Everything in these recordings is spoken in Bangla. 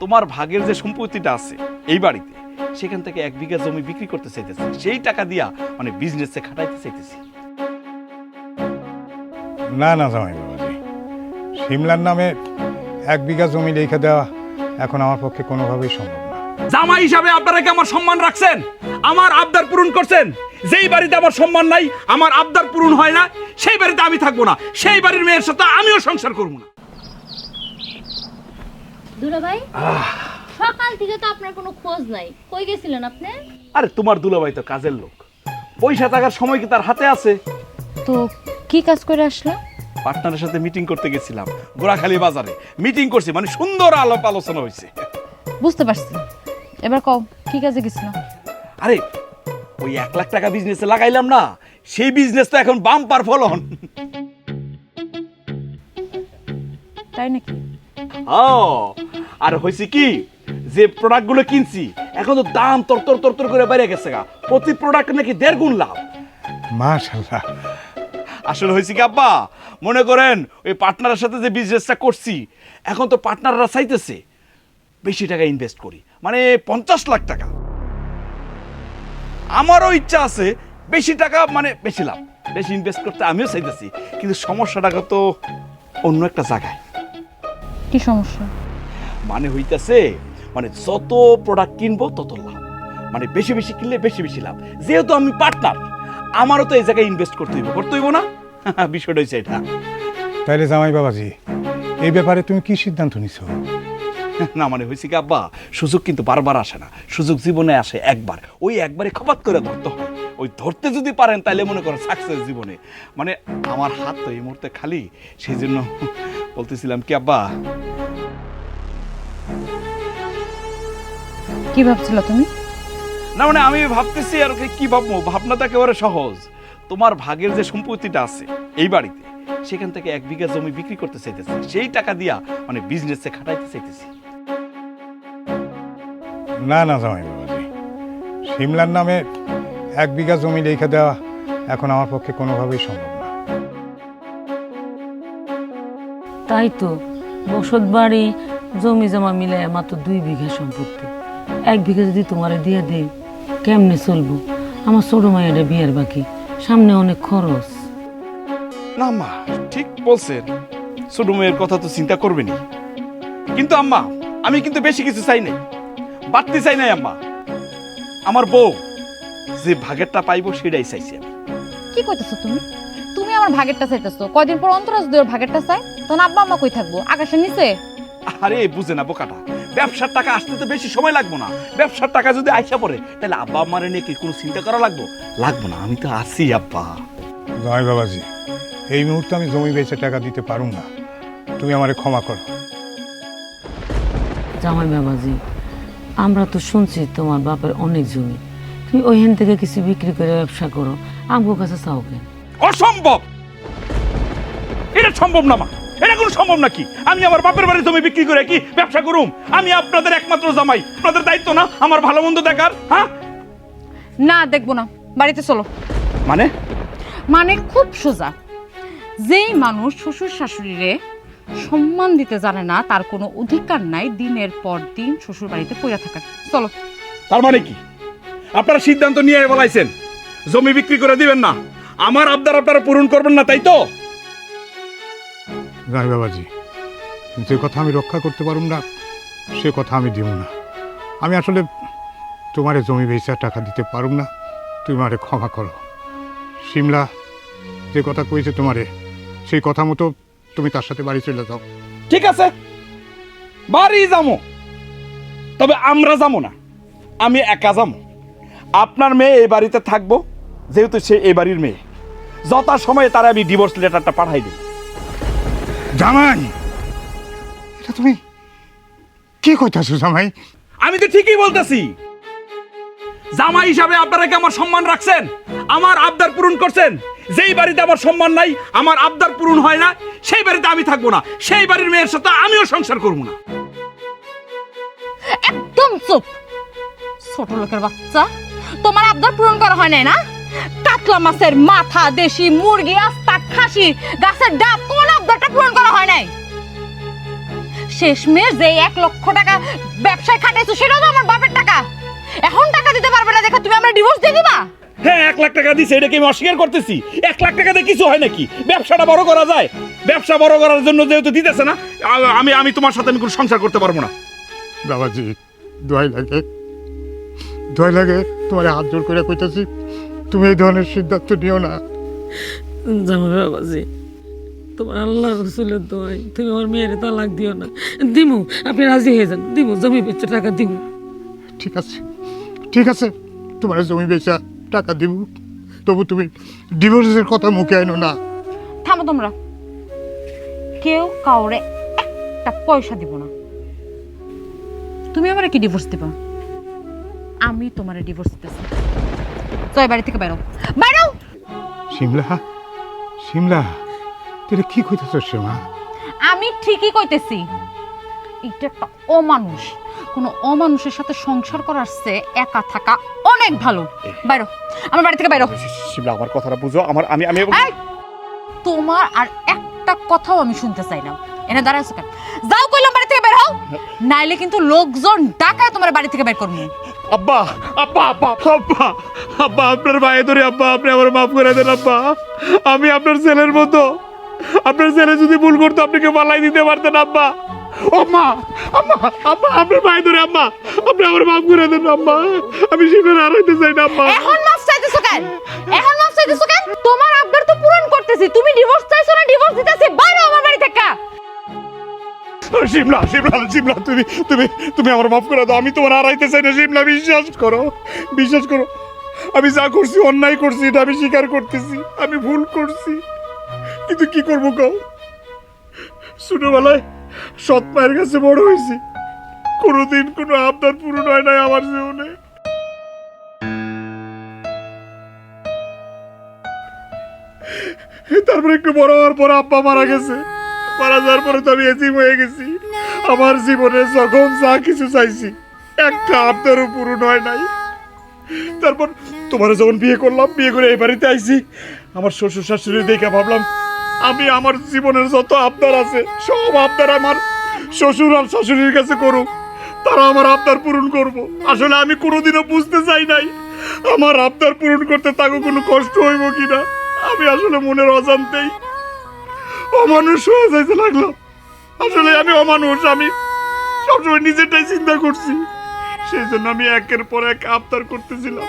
তোমার ভাগের যে সম্পত্তিটা আছে এই বাড়িতে সেখান থেকে এক বিঘা জমি বিক্রি করতে চাইতেছি। সেই টাকা দিয়া মানে বিজনেসে খাটাইতে চাইতেছি। না না জামাই বাবাজি। সিমলার নামে এক বিঘা জমি রেখে দেওয়া এখন আমার পক্ষে কোনোভাবেই সম্ভব না। জামাই হিসাবে আপনারা কি আমার সম্মান রাখছেন? আমার আবদার পূরণ করছেন? যেই বাড়িতে আমার সম্মান নাই আমার আবদার পূরণ হয় না সেই বাড়িতে আমি থাকব না। সেই বাড়ির মেয়ের সাথে আমিও সংসার করব না। দুলা ভাই? সকাল থেকে তো আপনার কোনো খোঁজ নাই। কই গেছিলেন আপনি? আরে তোমার দুলাভাই তো কাজের লোক। পয়সা টাকার সময় কি তার হাতে আছে? তো কি কাজ করে আসলো? পার্টনারের সাথে মিটিং করতে গেছিলাম গোড়াখালী বাজারে। মিটিং করছি মানে সুন্দর আলাপ আলোচনা হয়েছে বুঝতে পারছি। এবার কও কি কাজে গেছিল আরে ওই এক লাখ টাকা বিজনেসে লাগাইলাম না সেই বিজনেস তো এখন বাম্পার ফলন। তাই নাকি? ও আর হয়েছে কি যে প্রোডাক্টগুলো কিনছি এখন তো দাম তর তর তর তর করে বেড়ে গেছে গা। প্রতি প্রোডাক্ট নাকি দেড় গুণ লাভ। মাশাল্লাহ আসলে হয়েছে কি আব্বা মনে করেন ওই পার্টনারের সাথে যে বিজনেসটা করছি এখন তো পার্টনাররা চাইতেছে বেশি টাকা ইনভেস্ট করি মানে পঞ্চাশ লাখ টাকা। আমারও ইচ্ছা আছে বেশি টাকা মানে বেশি লাভ। বেশি ইনভেস্ট করতে আমিও চাইতেছি কিন্তু সমস্যাটা তো অন্য একটা জায়গায়। কি সমস্যা? মানে হইতাছে মানে যত প্রোডাক্ট কিনবো তত লাভ। মানে বেশি বেশি কিনলে বেশি বেশি লাভ। যেহেতু আমি পার্টনার আমারও তো এই জায়গায় ইনভেস্ট করতে হইব। করতে হইব না? বিষয়টা হচ্ছে এটা। তাইলে জামাই বাবাজি এই ব্যাপারে তুমি কি সিদ্ধান্ত নিছো? না মানে হয়েছে কি আব্বা সুযোগ কিন্তু বারবার আসে না। সুযোগ জীবনে আসে একবার। ওই একবারে খপাত করে ধরতে হয়। ওই ধরতে যদি পারেন তাহলে মনে করেন সাকসেস জীবনে। মানে আমার হাত তো এই মুহূর্তে খালি সেই জন্য বলতেছিলাম কি আব্বা কি ভাবছিল তুমি? না মানে আমি ভাবতেছি আর কি- কি ভাববো? ভাবনাটা একেবারে সহজ। তোমার ভাগের যে সম্পত্তিটা আছে এই বাড়িতে সেখান থেকে এক বিঘা জমি বিক্রি করতে চাইতেছি। সেই টাকা দিয়া মানে বিজনেসে খাটাইতে চাইতেছি। না না জামাই বাবাজি। সিমলার নামে এক বিঘা জমি রেখে দেওয়া এখন আমার পক্ষে কোনোভাবেই সম্ভব না। তাই তো বসত বাড়ি জমি জমা মিলে মাত্র দুই বিঘা সম্পত্তি। এক বিঘা যদি তোমারে দিয়ে দেই কেমনে চলবো? আমার ছোট মায়ের বিয়ের বাকি সামনে অনেক খরচ। না আম্মা ঠিক বলছেন। ছোট মেয়ের কথা তো চিন্তা করবেনি কিন্তু আম্মা আমি কিন্তু বেশি কিছু চাই নাই। বাড়তি চাই নাই আম্মা। আমার বউ যে ভাগেরটা পাইবো সেটাই চাইছি। আমি কি কইতেছো তুমি? তুমি আমার ভাগেরটা চাইতেছো। কয়দিন পর অন্তরাজ যদি ওর ভাগেরটা চাই তখন আব্বা আম্মা কই থাকব? আকাশের নিচে? আরে বুঝে না বোকাটা। ব্যবসার টাকা আসতে তো বেশি সময় লাগবো না। ব্যবসার টাকা যদি আইসা পড়ে তাহলে আব্বা আম্মারে নিয়ে কি কোনো চিন্তা করা লাগবো? লাগবো না আমি তো আছি আব্বা। জামাই বাবাজি এই মুহূর্তে আমি জমি বেচে টাকা দিতে পারুম না। তুমি আমারে ক্ষমা করো। জামাই বাবাজি আমরা তো শুনছি তোমার বাপের অনেক জমি। তুমি ওইখান থেকে কিছু বিক্রি করে ব্যবসা করো। আমগো কাছে চাও কেন? অসম্ভব! এটা সম্ভব না মা। এটা কোনো সম্ভব নাকি? আমি আমার বাপের বাড়ি জমি বিক্রি করে কি ব্যবসা করুম? আমি আপনাদের একমাত্র জামাই। আপনাদের দায়িত্ব না আমার ভালো মন্দ দেখার হ্যাঁ? না দেখব না। বাড়িতে চলো। মানে? মানে খুব সোজা। যেই মানুষ শ্বশুর শাশুড়িরে সম্মান দিতে জানে না তার কোনো অধিকার নাই দিনের পর দিন শ্বশুর বাড়িতে পড়ে থাকার। চলো। তার মানে কি? আপনারা সিদ্ধান্ত নিয়ে বলাইছেন জমি বিক্রি করে দিবেন না। আমার আবদার আপনারা পূরণ করবেন না তাই তো? জামাই বাবাজি। যে কথা আমি রক্ষা করতে পারুম না, সে কথা আমি দিব না। আমি আসলে তোমারে জমি বেচা টাকা দিতে পারুম না, তুমি আমারে ক্ষমা করো। সিমলা যে কথা কইছে তোমারে, সেই কথা মতো তুমি তার সাথে বাড়ি চলে যাও। ঠিক আছে, বাড়ি যাব তবে আমরা যাব না, আমি একা যাব আপনার মেয়ে এই বাড়িতে থাকব, যেহেতু সে এই বাড়ির মেয়ে। যথা সময়ে তারা আমি ডিভোর্স লেটারটা পাঠাই দিই জামাই! এটা তুমি কি কইতাছো জামাই? আমি তো ঠিকই বলতেছি। জামাই হিসাবে আপনারা কি আমার সম্মান রাখছেন? আমার আবদার পূরণ করছেন? যেই বাড়িতে আমার সম্মান নাই আমার আবদার পূরণ হয় না সেই বাড়িতে আমি থাকব না। সেই বাড়ির মেয়ের সাথে আমিও সংসার করব না। একদম চুপ। ছোট লোকের বাচ্চা তোমার আবদার পূরণ করা হয় নাই না? কাতলা মাছের মাথা দেশি মুরগি আস্তা খাসি গাছের ডাব কোন আবদারটা পূরণ করা হয় নাই। শেষমেশ যে এক লক্ষ টাকা ব্যবসায় খাটাইছো সেটাও তো আমার বাপের টাকা। এখন টাকা দিতে পারবে না দেখে তুমি আমরা ডিভোর্স দিয়ে দিবা। হ্যাঁ এক লাখ টাকা দিছে এটাকে আমি অস্বীকার করতেছি। এক লাখ টাকা দিয়ে কিছু হয় নাকি? ব্যবসাটা বড় করা যায়। ব্যবসা বড় করার জন্য যেহেতু দিতেছে না আমি আমি তোমার সাথে আমি কোনো সংসার করতে পারব না। বাবাজি দোয়াই লাগে। দোয়াই লাগে তোমার হাত জোর করে কইতেছি তুমি এই ধরনের সিদ্ধান্ত নিও না। জামাই বাবাজি তোমার আল্লাহ রসুলের দোয়াই তুমি আমার মেয়ের তালাক দিও না। দিমু আপনি রাজি হয়ে যান। দিমু জমি বেচে টাকা দিমু। ঠিক আছে ঠিক আছে তোমার জমি বেচা টাকা দিব তবু তুমি ডিভোর্সের কথা মুখে আনো না। থামো তোমরা। কেউ কাউরে একটা পয়সা দিব না। তুমি আমারে কি ডিভোর্স দিবা? আমি তোমারে ডিভোর্স দিতেছি। জয় বাড়ি থেকে বেরো। বেরো! শিমলা শিমলা তুই কি কইতেছ সীমা আমি ঠিকই কইতেছি। এটা একটা অমানুষ। কোনো অমানুষের সাথে সংসার করার চেয়ে একা থাকা অনেক ভালো। বাইরো আমার বাড়ি থেকে বাইরো। শিবলা আমার কথাটা বুঝো। আমার আমি আমি তোমার আর একটা কথাও আমি শুনতে চাই না। এনে দাঁড়াইছো কেন? যাও কইলাম বাড়ি থেকে বের হও। নাইলে কিন্তু লোকজন ডাকায় তোমার বাড়ি থেকে বের করব আব্বা আব্বা আব্বা আব্বা আব্বা আপনার ভাই ধরে আপনি আমার মাফ করে দেন আব্বা। আমি আপনার ছেলের মতো। আপনার ছেলে যদি ভুল করতো আপনাকে পালাই দিতে পারতেন আব্বা। ও মা আম্মা আব্বা, আপনার ভাই ধরে আম্মা আপনি আমার মাফ করে দেন আব্বা। আমি শিবের হারাইতে চাই না আব্বা। এখন মাফ চাইতেছো কেন? এখন মাফ চাইতেছো কেন? তোমার আবদার তো পূরণ করতেছি। তুমি ডিভোর্স চাইছো না? ডিভোর্স দিতেছি। বাইরে আমার শিমলা শিমলা শিমলা, তুমি তুমি তুমি আমার মাফ করে দাও, আমি তোমার হারাইতে চাই না, শিমলা, বিশ্বাস করো বিশ্বাস করো, আমি যা করছি, অন্যায় করছি, এটা আমি স্বীকার করতেছি, আমি ভুল করছি, কিন্তু কি করব কও? ছোটবেলায় সৎ মায়ের কাছে বড় হয়েছি, কোনোদিন কোনো আবদার পূরণ হয় নাই আমার জীবনে। তারপরে একটু বড় হওয়ার পর আব্বা মারা গেছে। মারা যাওয়ার পরে তো আমি এজিম হয়ে গেছি। আমার জীবনে যখন যা কিছু চাইছি, একটা আবদারও পূরণ হয় নাই। তারপর তোমার যখন বিয়ে করলাম, বিয়ে করে এই বাড়িতে আইছি। আমার শ্বশুর শাশুড়ি দেখে ভাবলাম, আমি আমার জীবনের যত আবদার আছে, সব আবদার আমার। শ্বশুর আর শাশুড়ির কাছে করুক, তারা আমার আবদার পূরণ করব। আসলে আমি কোনোদিনও বুঝতে চাই নাই, আমার আবদার পূরণ করতে তাকে কোনো কষ্ট হইব কিনা। আমি আসলে মনের অজান্তেই অমানুষ হয়ে যাইতে লাগল। আসলে আমি অমানুষ, আমি সবসময় নিজেরটাই চিন্তা করছি। সেই জন্য আমি একের পর এক আবদার করতেছিলাম।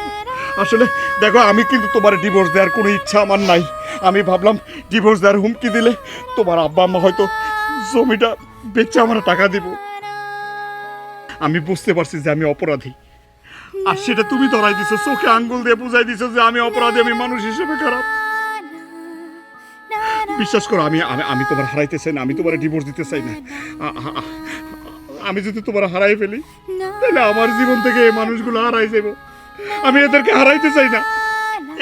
আসলে দেখো, আমি কিন্তু তোমার ডিভোর্স দেওয়ার কোনো ইচ্ছা আমার নাই। আমি ভাবলাম ডিভোর্স দেওয়ার হুমকি দিলে তোমার আব্বা আম্মা হয়তো জমিটা বেচে আমার টাকা দিব। আমি বুঝতে পারছি যে আমি অপরাধী। আর সেটা তুমি ধরাই দিছো, চোখে আঙ্গুল দিয়ে বুঝাই দিছো যে আমি অপরাধী, আমি মানুষ হিসেবে খারাপ। বিশ্বাস করো আমি আমি আমি তোমার হারাইতে চাই না আমি তোমার ডিভোর্স দিতে চাই না। আ- আমি যদি তোমার হারাই ফেলি তাহলে আমার জীবন থেকে এই মানুষগুলো হারাই যাব আমি এদেরকে হারাইতে চাই না।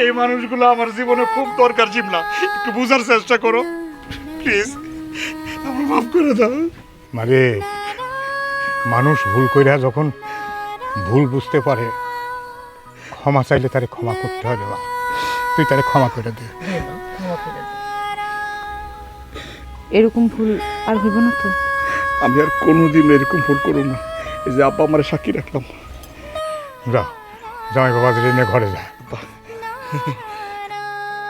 এই মানুষগুলো আমার জীবনে খুব দরকার জিমলা। একটু বোঝার চেষ্টা করো। প্লিজ আমার মাফ করে দাও। মানে মানুষ ভুল কইরা যখন ভুল বুঝতে পারে ক্ষমা চাইলে তারে ক্ষমা করতে হবে তুই তারে ক্ষমা করে দে। এরকম ভুল আর হইব না তো? আমি আর কোনোদিন এরকম ভুল করব না। এই যে আব্বা আমার সাক্ষী রাখলাম। যা জামাই বাবা নিয়ে ঘরে যা